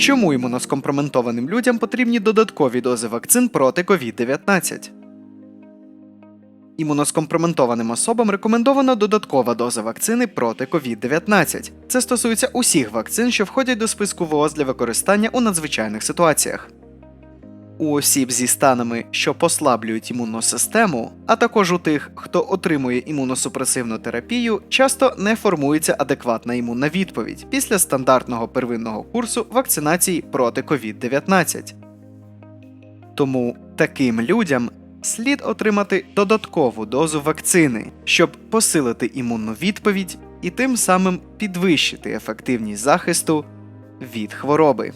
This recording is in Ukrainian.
Чому імуноскомпроментованим людям потрібні додаткові дози вакцин проти COVID-19? Імуноскомпроментованим особам рекомендована додаткова доза вакцини проти COVID-19. Це стосується усіх вакцин, що входять до списку ВООЗ для використання у надзвичайних ситуаціях. У осіб зі станами, що послаблюють імунну систему, а також у тих, хто отримує імуносупресивну терапію, часто не формується адекватна імунна відповідь після стандартного первинного курсу вакцинації проти COVID-19. Тому таким людям слід отримати додаткову дозу вакцини, щоб посилити імунну відповідь і тим самим підвищити ефективність захисту від хвороби.